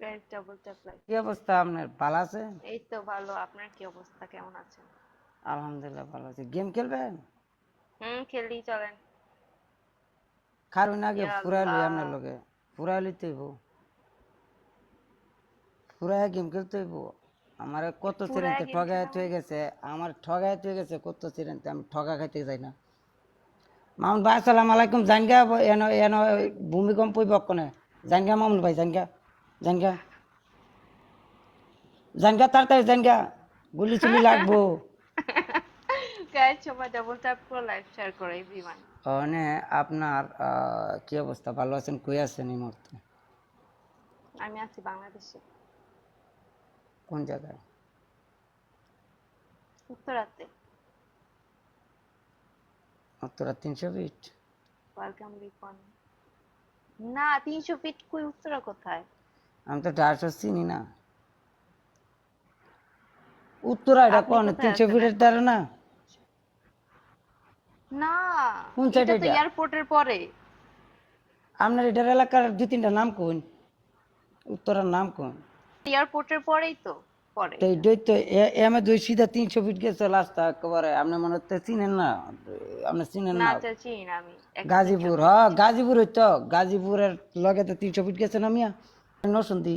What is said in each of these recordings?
Guys double tap like কি অবস্থা আপনার? ভালো আছে? এই তো ভালো। আপনার কি অবস্থা? কেমন আছেন? আলহামদুলিল্লাহ ভালো আছে। গেম খেলবেন? হুম খেলি চলেন। কারণ আগে ফুরাইলি আল্লাহ। আপনার লগে। ফুরাইলি তো হইব। ফুরাই গেম খেলতে হইব। আমার কত চিরেন্তে ঠগায় হয়ে গেছে। আমার ঠগায় হয়ে গেছে কত চিরেন্তে। আমি ঠগা খাইতে যাই না। মামুন ভাই আসসালাম আলাইকুম। জানগা এন এন ভূমিকম্প হইব কনে? জানগা মামুন ভাই জানগা। জানগা জানগা তাড়াতাড়ি জানগা গুলি চুলি লাগবো। মানে আপনার কি অবস্থা? ভালো আছেন? কই আছেন এই মুহূর্তে? আমি আছি বাংলাদেশে। কোন জায়গায়? উত্তরাতে। উত্তরা তিনশো ফিট ওয়েলকাম রিপন না তিনশো ফিট কই? উত্তরা কোথায়? আমি তো ডারশো চিনি না। উত্তরা এটা কোন তিনশো ফিটের দ্বারা না? না কোন side এটা? এয়ারপোর্টের পরে। আপনার এটার এলাকার দুই তিনটা নাম কোন উত্তরার নাম কোন এয়ারপোর্টের পরেই তো পরে। তো দুই সিধা তিনশো ফিট গেছে রাস্তা একেবারে। আপনি মনে হচ্ছে চিনেন না? আপনি চিনেন না? আচ্ছা চিনি আমি। গাজীপুর হ্যাঁ গাজীপুর ওই তো গাজীপুরের লগে তো তিনশো ফিট গেছে না মিয়া? নসুন্দি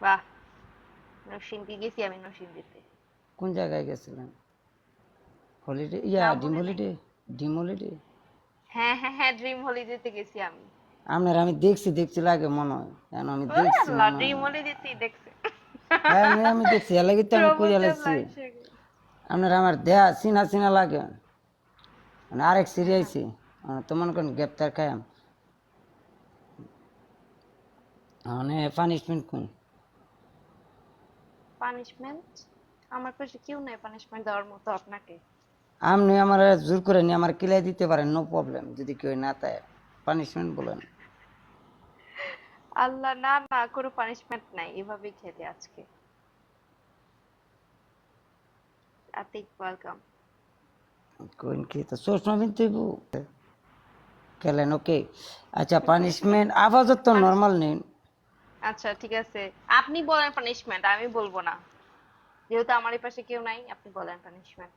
বাহ নরসিংদী গেছি আমি নরসিংদীতে কোন জায়গায় গেছিলেন? হলিডে ইয়া ডিম হলিডে ডিম হলিডে হ্যাঁ হ্যাঁ হ্যাঁ ড্রিম হলিডেতে গেছি আমি। আপনার আমি দেখছি দেখছি লাগে মনে হয়। কেন আমি দেখছি ড্রিম হলিডেতেই দেখছি। হ্যাঁ আমি- দেখছি এর তো আমি কই আপনার আমার দেহা চিনা চিনা লাগে। মানে আরেক সিরি আইছি তো মনে করেন গ্রেপ্তার খাই আমি মানে পানিশমেন্ট কোন? পানিশমেন্ট আমার কাছে কেউ নাই পানিশমেন্ট দেওয়ার মতো আপনাকে। আপনি আমার জোর করে নিয়ে আমার কিলাই দিতে পারেন নো প্রবলেম যদি কেউ না তাই। পানিশমেন্ট বলেন। আল্লাহ না না কোনো পানিশমেন্ট নাই এভাবেই খেলে আজকে। আতিক ওয়েলকাম কোন কি তো চশমা বিনতে খেলেন ওকে আচ্ছা পানিশমেন্ট আপাতত তো নর্মাল নেই আচ্ছা ঠিক আছে। আপনি বলেন পানিশমেন্ট আমি বলব না। যেহেতু আমার এই পাশে কেউ নাই আপনি বলেন পানিশমেন্ট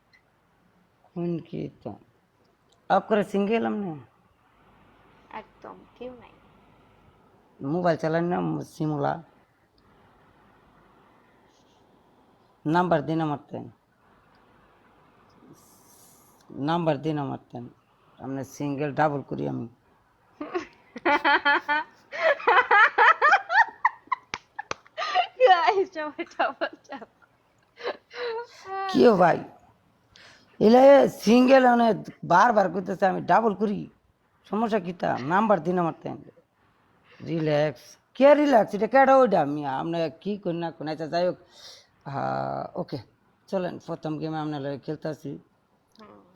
কোন কি তো? অফ করে সিঙ্গেল আপনি একদম কেউ নাই। মোবাইল চালান না সিমুলা। নাম্বার দিন আমার তেন নাম্বার দিন আমার তেন আপনি সিঙ্গেল ডাবল করি আমি। ট্যাপ ভাই? এলে সিঙ্গেল মানে বারবার করতেছে আমি ডাবল করি। সমস্যা কিটা নাম্বার দিন আমার তেন রিল্যাক্স কে রিল্যাক্স এটা কেডা ওইটা আমি আপনি কি করি না কোন আচ্ছা যাই হোক। ওকে চলেন প্রথম গেমে আপনার লগে খেলতেছি।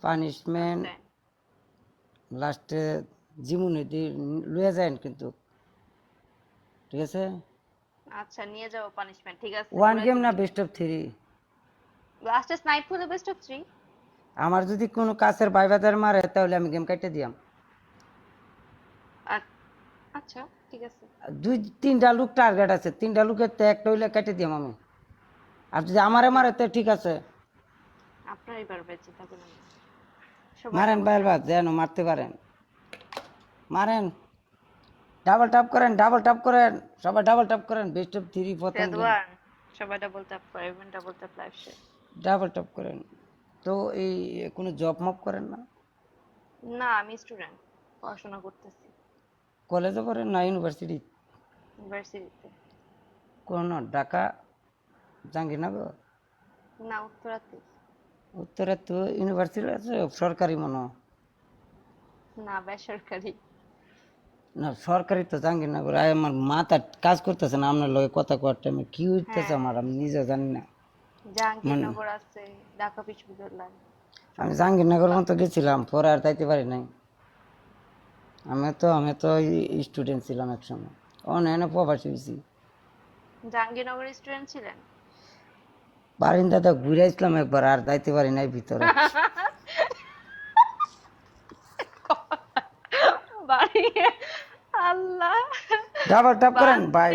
পানিশমেন্ট লাস্টে জীবনে দিয়ে লুয়ে যায় কিন্তু। ঠিক আছে? আচ্ছা নিয়ে যাও পানিশমেন্ট ঠিক আছে? ওয়ান গেম না বেস্ট অফ থ্রি লাস্টে স্নাইপ হলো বেস্ট অফ থ্রি আমার যদি কোনো কাছের বাইবাদার মারে তাহলে আমি গেম কাটতে দিয়াম। আচ্ছা ঠিক আছে। দুই তিনটা লুক টার্গেট আছে। তিনটা লুকের তো একটা হইলে কেটে দিয়াম আমি। আর যদি আমারে মারে তো ঠিক আছে। আপনারই থাকুন। আমি। সবাই মারেন বাইলবাদ যেন মারতে পারেন। মারেন। ডাবল টাপ করেন ডাবল টাপ করেন সবাই ডাবল টাপ করেন বেস্ট অফ থ্রি রেদওয়ান সবাই ডাবল ট্যাপ করে even double tap live double tap করেন। তো এই কোনো জব মপ করেন না? না আমি স্টুডেন্ট পড়াশোনা করতেছি। কলেজে পড়েন না ইউনিভার্সিটি ইউনিভার্সিটিতে কোন ঢাকা জাহাঙ্গীরনগর? না উত্তরাতে। উত্তরে তো ইউনিভার্সিটি আছে সরকারি মনে। না বেসরকারি। না সরকারি তো জাহাঙ্গীরনগর আয় আমার মাথা কাজ করতেছে না আপনার লগে কথা কওয়ার টাইমে কি হইতেছে আমার আমি নিজে জানি না। জাহাঙ্গীরনগর আছে ঢাকা বিশ্ববিদ্যালয় আমি জাহাঙ্গীরনগর মতো গেছিলাম পরে আর যাইতে পারি নাই। আমি তো আমি তো স্টুডেন্ট ছিলাম একসময় অনেক প্রবাসী হয়েছি জাহাঙ্গীরনগর স্টুডেন্ট ছিলেন? বারিন্দাতে ঘুরে আসলাম একবার আর যাইতে পারি নাই ভিতরে বাড়ি আল্লাহ ডাবল ট্যাপ করেন? ভাই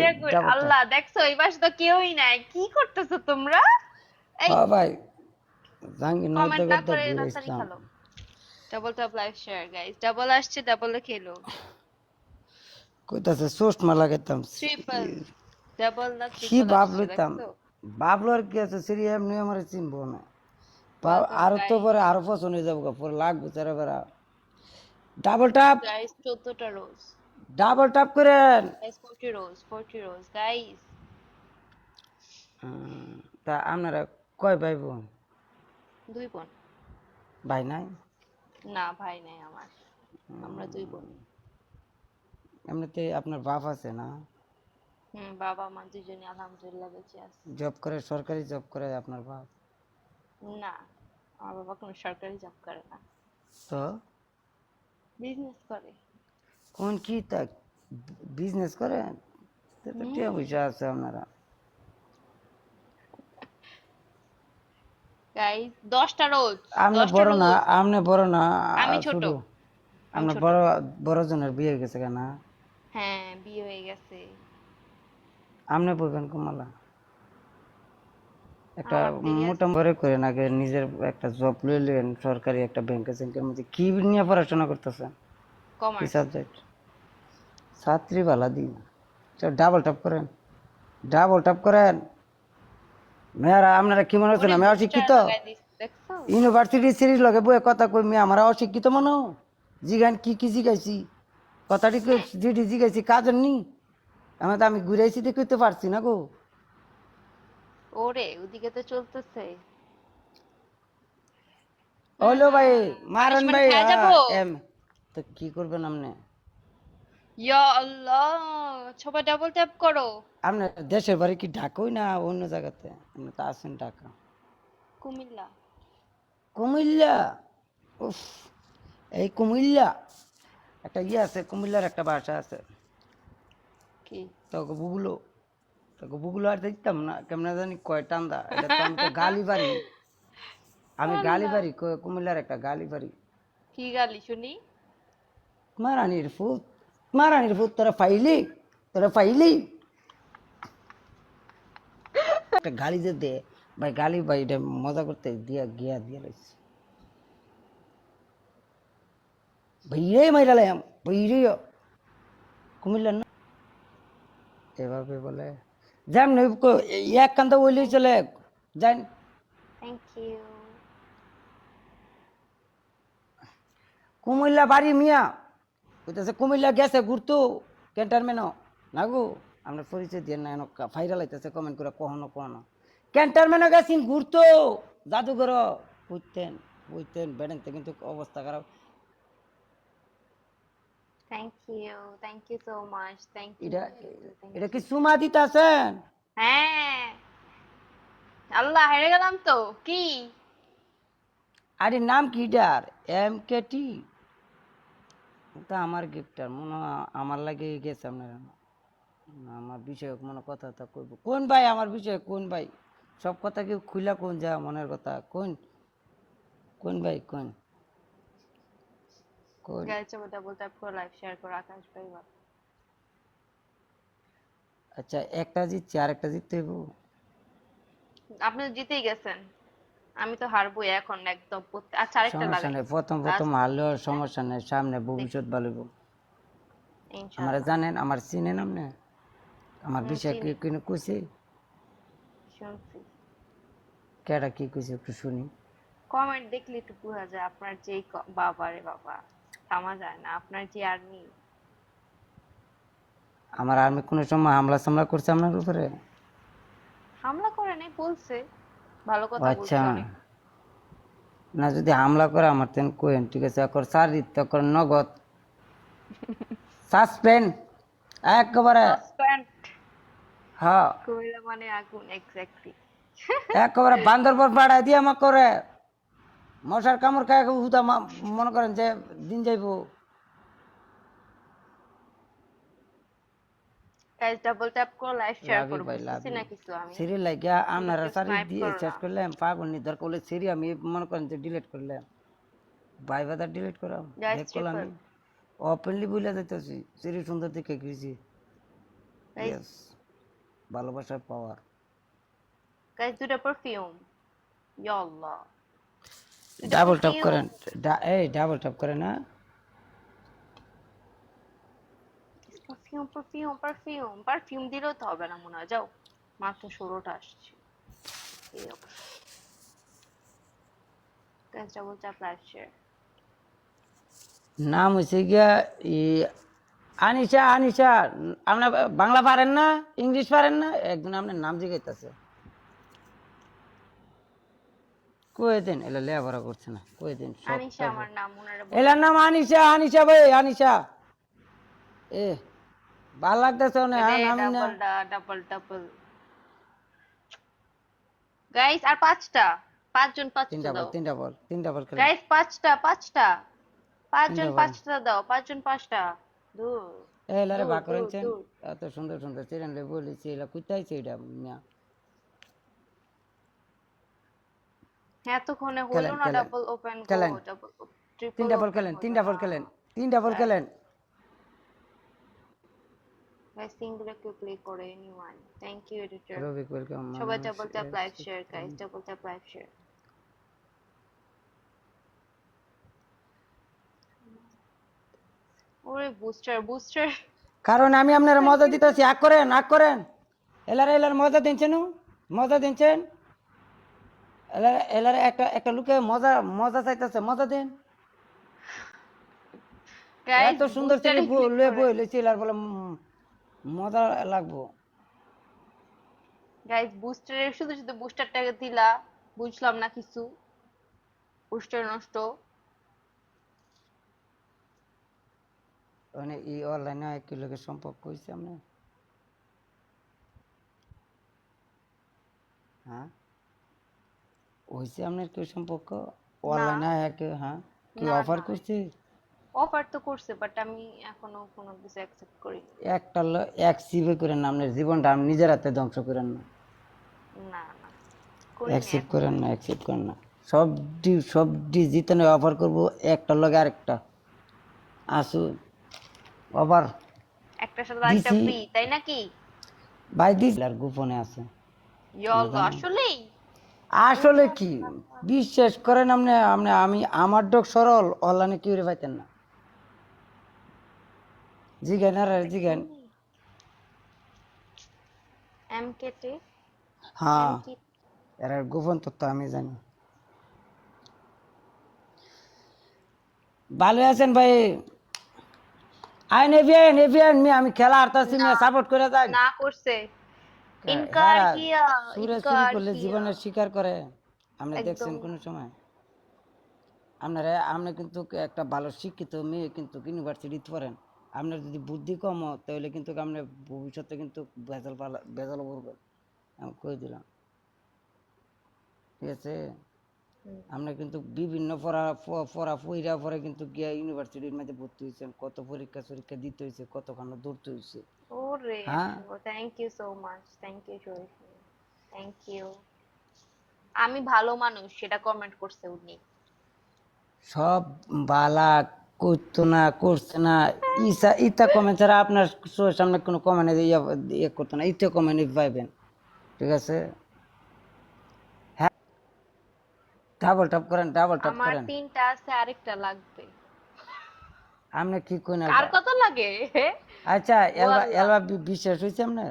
আল্লাহ দেখছ এই পাশে তো কেউই নাই। কি করতেছো তোমরা? হ্যাঁ ভাই Islam. Double live share guys double আসছে ডাবলে খেলো। কইতাছে লাগাইতাম। ট্রিপল ডাবল না কি ভাব লইতাম ভাবলো আর কি আছে? সিরি এমনি আমার চিনবো না। আরও তো পরে আরও পছন্দ হয়ে যাব পরে লাগবে চারা বেড়া ডাবল ট্যাপ গাইস 14টা রোজ ডাবল ট্যাপ করেন। গাইস 40 রোজ 40 রোজ গাইস তা আপনারা কয় ভাই বোন? দুই বোন। ভাই নাই? না ভাই নাই আমার। আমরা দুই বোন। এমনিতে আপনার বাপ আছে না? হুম বাবা মা দুজনে আলহামদুলিল্লাহ বেঁচে আছে। জব করে সরকারি জব করে আপনার বাপ? না আমার বাবা কোনো সরকারি জব করে না। তো? বিজনেস করে। কোন কি তা বিজনেস করেন টিয়া পয়সা আছে আপনারা। গাইস 10টা রোজ আপনি বড় না আপনি বড় না আমি ছোট। ছোট। আপনার বড় বড় জনের বিয়ে হয়ে গেছে কেন? হ্যাঁ বিয়ে হয়ে গেছে। আপনি বলবেন কমালা। একটা মোটা করে করেন আগে নিজের একটা জব লইলেন সরকারি একটা ব্যাংকে ব্যাংকের মধ্যে কি নিয়ে পড়াশোনা করতেছেন? কমার্স সাবজেক্ট ছাত্রী বালা দিন। চল ডাবল টপ করেন। ডাবল টপ করেন। মেয়ারা আপনারা কি মনে হচ্ছেন আমি অশিক্ষিত? ইউনিভার্সিটি সিরিজ লগে বইয়ে কথা কই মেয়ে আমরা অশিক্ষিত মনে? জিগান কি কি জিগাইছি? কথাটি যেটি জিগাইছি কাজের নি আমি তো আমি ঘুরাইছি দেখতে পারছি না গো। ওরে ওদিকে তো চলতেছে। হলো ভাই মারেন ভাই? আহ, এম। তো কি করবেন আপনি? ইয়া আল্লাহ সবাই ডাবল ট্যাপ করো। আপনার দেশের বাড়ি কি ঢাকাই না অন্য জায়গাতে? আপনি তো আছেন ঢাকা। কুমিল্লা। কুমিল্লা? উফ এই কুমিল্লা। একটা ইয়ে আছে কুমিল্লার একটা ভাষা আছে। কি? তোকে বুগুলো। তোকে বুগুলো আর দেখতাম না কেমন জানি কয় টান্দা। এটা তো আমি তো গালি বাড়ি আমি গালি বাড়ি কুমিল্লার একটা গালি বাড়ি কি গালি শুনি? মারানির ফুট মারানির ফুট তোরা ফাইলি তোরা ফাইলি একটা গালি যে দে ভাই গালি ভাই এটা মজা করতে দিয়া গিয়া দিয়া লাইছে ভাইরে মাইরালাম ভাইরে কুমিল্লার না এভাবে বলে যেমন এক কান্দা ওইলেই চলে যান কুমিল্লা বাড়ি মিয়া কইতেছে কুমিল্লা গেছে ঘুরতো ক্যান্টারমেনও না গো আমরা পরিচয় দিয়ে না ফাইরাল হইতেছে কমেন্ট করে কখনো কখনো ক্যান্টারমেনও গেছেন ঘুরতো জাদুঘর বুঝতেন বুঝতেন বেড়েনতে কিন্তু অবস্থা খারাপ। Thank you thank you so much thank you এটা এটা কি সুমা দিতেছেন? হ্যাঁ। আল্লাহ হেরে গেলাম তো কি? আরে নাম কি ডার এম কে টি তা আমার গিফটার মনে আমার লাগে গেছে আপনারা। আমার বিষয়ে মনে কথা তা কইব। কোন ভাই আমার বিষয়ে কোন ভাই? সব কথা কি খুলা কোন যা মনের কথা? কোন? কোন ভাই কোন? কোন? আচ্ছা একটা জিতছি আর একটা জিততে হইব? আপনি জিতেই গেছেন। আমি তো হারবোই এখন একদম। আচ্ছা আরেকটা লাগাই। প্রথম প্রথম হারলেও সমস্যা নেই সামনে ভবিষ্যৎ ভালো। ইনশাআল্লাহ। আমরা জানেন আমার চিনেন আপনি? আমার বিষয়ে কি কিনে শুনছি। কেডা কি কইছে একটু শুনি। কমেন্ট দেখলে একটু বোঝা যায় আপনার যে বাবা রে বাবা থামা যায় না আপনার যে আর্মি আমার আর্মি কোনো সময় হামলা সামলা করছে আপনার উপরে? হামলা করে নাই বলছে। ভালো কথা আচ্ছা। না যদি হামলা করে আমার তেন কোয়েন ঠিক আছে? এখন সারি তখন নগদ। সাসপেন্ড একেবারে। হ্যাঁ। কইলা মানে আগুন এক্স্যাক্টলি একেবারে বান্দরবন পাড়ায় দিয়ে আমার করে। মশার কামড় খায় হুদা মনে করেন যে দিন যাইব। গাইস ডাবল ট্যাপ করে লাইভ শেয়ার Love you, করো bye, love বুঝছি you. না কিছু আমি। সিরি লাগিয়া আপনারা সারি দিয়ে শেষ। করলাম পাগল নি দরকার হলে সিরি আমি মনে করেন যে ডিলিট করলাম বাই বাদার ডিলিট করাম দেখ করলাম ওপেনলি বলে যাইতেছি। সিরি সুন্দর দেখে গেছি Guys, ভালোবাসার পাওয়ার দুটা পারফিউম ইয়াল্লাহ ডাবল টপ করেন। এই ডাবল টপ করেন না পারফিউম পারফিউম পারফিউম পারফিউম দিলেও তো হবে না মনে হয়। যাও মাত্র ষোলোটা আসছে। এই নাম হচ্ছে গিয়া ই আনিশা আনিশা আপনার বাংলা পারেন না ইংলিশ পারেন না? একদিন আপনার নাম জিগাইতেছে। কয়ে দিন এলা লেখাপড়া করছে না। কয়ে দিন সব আনিশা আমার নাম ওনারা এলার নাম আনিশা আনিশা ভাই আনিশা। এ ভালো লাগতেছে না। না গাইস আর পাঁচটা পাঁচজন পাঁচটা দাও। তিনটা বল তিনটা বল গাইস পাঁচটা পাঁচটা। পাঁচজন পাঁচটা দাও পাঁচজন পাঁচটা। এত সুন্দর সুন্দর চিরানলে বলেছি এলা কোথায় এটা মিয়া। হ্যাঁ এতক্ষণে হলো না double open. Go double triple তিনটা বল খেলেন তিনটা বল খেলেন তিনটা বল খেলেন। গাইস সিঙ্গুলো কুইকলি করে anyone thank you editor Rabik welcome সবাই double tap live share guys double tap live share ওরে বুস্টার বুস্টার কারণ আমি আপনার মজা দিতেছি। আগ করেন আগ করেন। এলার এলার মজা দিনছেন মজা দিনছেন? এলার এলার একটা একটা লোকে মজা মজা চাইতেছে। মজা দেন। এত সুন্দর ছেলে লয়ে বই লইছি এলার বলে মজা লাগবো। গাইস বুস্টারের শুধু শুধু বুস্টারটাকে দিলা বুঝলাম না কিছু। বুস্টার নষ্ট। মানে এই অনলাইনে এক লোকের সম্পর্ক হয়েছে আপনার? হ্যাঁ? হয়েছে আপনার কেউ সম্পর্ক? অনলাইনে এক হ্যাঁ? কি অফার করছে? অফার তো করছে বাট আমি এখনও কোনো কিছু অ্যাকসেপ্ট করি একটা ল- এক সিভে করেন না আপনার জীবনটা আপনি নিজের হাতে ধ্বংস করেন না। না না করি না অ্যাকসেপ্ট করেন না অ্যাকসেপ্ট করেন না। সব ডি সব ডি জিতানে অফার করব একটা লগে আরেকটা। আসুন আবার একটার সাথে আরেকটা ফ্রি তাই নাকি? ভাই দিস আর গোপনে আছে। আসলেই? আসলে কি? বিশ্বাস করেন আপনি আপনি আমি আমার ডোক সরল অনলাইনে কি পাইতেন না। জিগেন আর জিগেন। এম কেটে হ্যাঁ। এর গোপন তথ্য আমি জানি। ভালো আছেন ভাই? আই নেভিয়ান নেভিয়ান মি আমি খেলা হারতাছি মি সাপোর্ট করে যাই। না করছে। ইনকার কিয়া সুরে চুরি করলে জীবনের শিকার করে। আপনি দেখছেন কোন সময়? আপনারা আপনি কিন্তু একটা ভালো শিক্ষিত মেয়ে কিন্তু ইউনিভার্সিটি পড়েন। আপনার যদি বুদ্ধি কম হয়, তাহলে কিন্তু আপনি ভবিষ্যতে কিন্তু ভেজাল পালা ভেজাল পড়বেন আমি কই দিলাম? ঠিক আছে? আমরা কিন্তু বিভিন্ন পড়া পড়া পইরা পরে কিন্তু গিয়া ইউনিভার্সিটির মধ্যে ভর্তি হয়েছেন কত পরীক্ষা সরীক্ষা দিতে হয়েছে কতখানো দৌড়তে হয়েছে। ওরে হ্যাঁ। Thank you so much thank you Sharif thank you আমি ভালো মানুষ সেটা কমেন্ট করছে উনি। সব বালা করতো না করছে না। ইসা ইতা কমেন্ট ছাড়া আপনার চোখের সামনে কোনো কমেন্ট ইয়ে করতো না। ইতে কমেন্ট পাইবেন। ঠিক আছে? হ্যাঁ। ডাবল টপ করেন ডাবল টপ আমার করেন। তিনটা আছে আরেকটা লাগবে। আপনি কি কোন আর কত লাগে? আচ্ছা এলবা এলবা বিশ্বাস হয়েছে আপনার?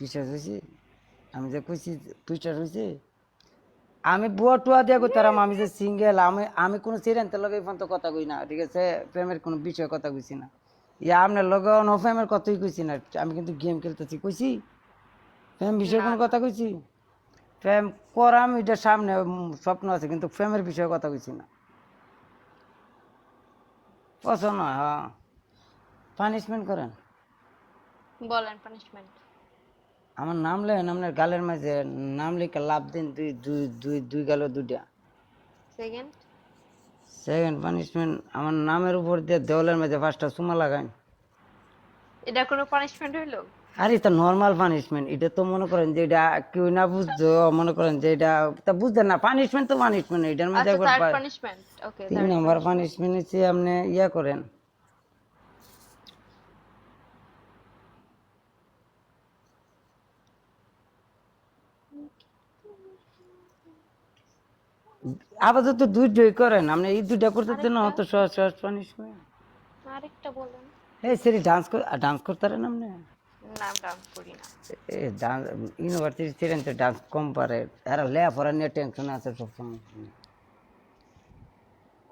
বিশ্বাস হয়েছে আমি যে কইছি বিশ্বাস হয়েছে আমি বুয়া টুয়া দিয়ে করতাম আমি যে সিঙ্গেল আমি আমি কোনো সিরিয়ান্তের লগে এই পর্যন্ত কথা কই না ঠিক আছে? প্রেমের কোনো বিষয়ে কথা কইছি না। ইয়া আপনার লগে নো প্রেমের কথাই কইছি না। আমি কিন্তু গেম খেলতেছি কইছি? প্রেম বিষয়ে কোনো কথা কইছি? প্রেম করাম এটা সামনে স্বপ্ন আছে কিন্তু প্রেমের বিষয়ে কথা কইছি না। পছন্দ হ্যাঁ পানিশমেন্ট করেন? বলেন পানিশমেন্ট আমার নাম লেন আপনার গালের মাঝে নাম লিখে লাভ দিন দুই দুই দুই দুই গালো দুইটা। সেকেন্ড সেকেন্ড পানিশমেন্ট আমার নামের উপর দিয়ে দেওয়ালের মাঝে পাঁচটা চুমা লাগান এটা কোনো পানিশমেন্ট হইল? আর এটা নর্মাল পানিশমেন্ট এটা তো মনে করেন যে এটা কেউ না বুঝতো মনে করেন যে এটা তা বুঝতেন না পানিশমেন্ট তো পানিশমেন্ট এটার মধ্যে আচ্ছা একবার পানিশমেন্ট ওকে তিন নম্বর পানিশমেন্ট হচ্ছে আপনি ইয়া করেন। আপাতত দুইটাই করেন। আপনি এই দুইটা করতে না অত সহজ সহজ পানিশমেন্ট আরেকটা বলেন। এই সেরি ডান্স ডান্স করতে পারেন আপনি? না ডান্স করি না। এ ডান্স ইউনিভার্সিটি স্টুডেন্ট ডান্স কম পারে। এরা লেখাপড়া নিয়ে টেনশন আছে সবসময়।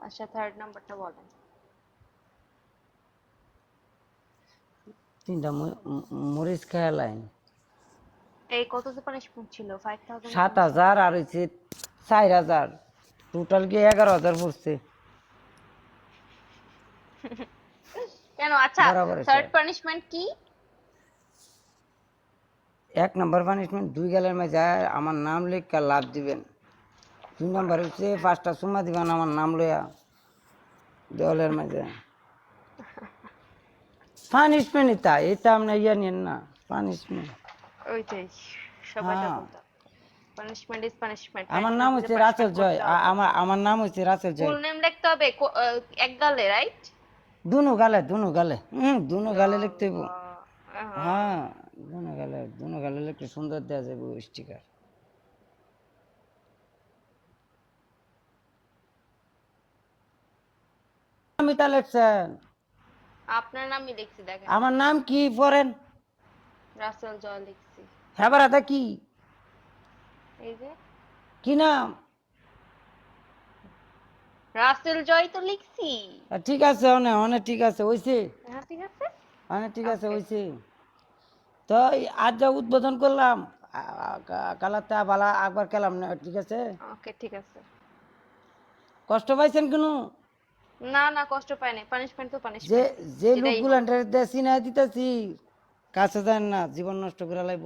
আচ্ছা থার্ড নাম্বারটা বলেন। তিনটা মরিচ খায় লাইন এই কত পানিশমেন্ট ছিল ফাইভ থাউজেন্ড সাত হাজার আর হচ্ছে চার হাজার। টোটাল গিয়ে এগারো হাজার পড়ছে। কেন? আচ্ছা থার্ড পানিশমেন্ট কি? এক নম্বর পানিশমেন্ট দুই গেলের মাঝে আমার নাম লিখে লাভ দিবেন। দুই নম্বর হচ্ছে পাঁচটা সুমা দিবেন আমার নাম লইয়া দেওয়ালের মাঝে। পানিশমেন্ট তা এটা আপনি ইয়ে নিন না পানিশমেন্ট ওইটাই সবাই হ্যাঁ। পানিশমেন্ট ইজ পানিশমেন্ট আমার নাম হচ্ছে রাসেল জয়। আমার আমার নাম হচ্ছে রাসেল জয়। ফুল নেম লিখতে হবে এক গালে রাইট দুনো গালে দুনো গালে। হুম দুনো গালে লিখতে হইব। হ্যাঁ দুনো গালে দুনো গালে লিখতে সুন্দর দেওয়া যাবে স্টিকার আমি তা লিখছেন? আপনার নামই লিখছি দেখেন। আমার নাম কি পড়েন রাসেল জয় লিখছি। হ্যাঁ বারাদা কি? এই যে। কি নাম? রাসেল জয় তো লিখছি। ঠিক আছে অনেক অনেক ঠিক আছে হ্যাঁ ঠিক আছে। অনেক ঠিক আছে ওইছে তো আজ যা উদ্বোধন করলাম কালাতে বালা একবার খেলাম না ঠিক আছে? ওকে ঠিক আছে। কষ্ট পাইছেন কেন? না না কষ্ট পাই নাই। পানিশমেন্ট তো যে পানিশমেন্ট যে লোকগুলো চিনাই দিতেছি কাছে যান না জীবন নষ্ট করে লাইব।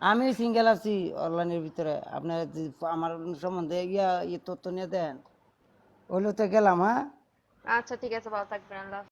আমি সিঙ্গেল আছি, অনলাইনের ভিতরে। আপনার আমার সম্বন্ধে ইয়া ইয়ে তথ্য নিয়ে দেন। ওইলো তো গেলাম হ্যাঁ? আচ্ছা ঠিক আছে, ভালো থাকবেন, আল্লাহ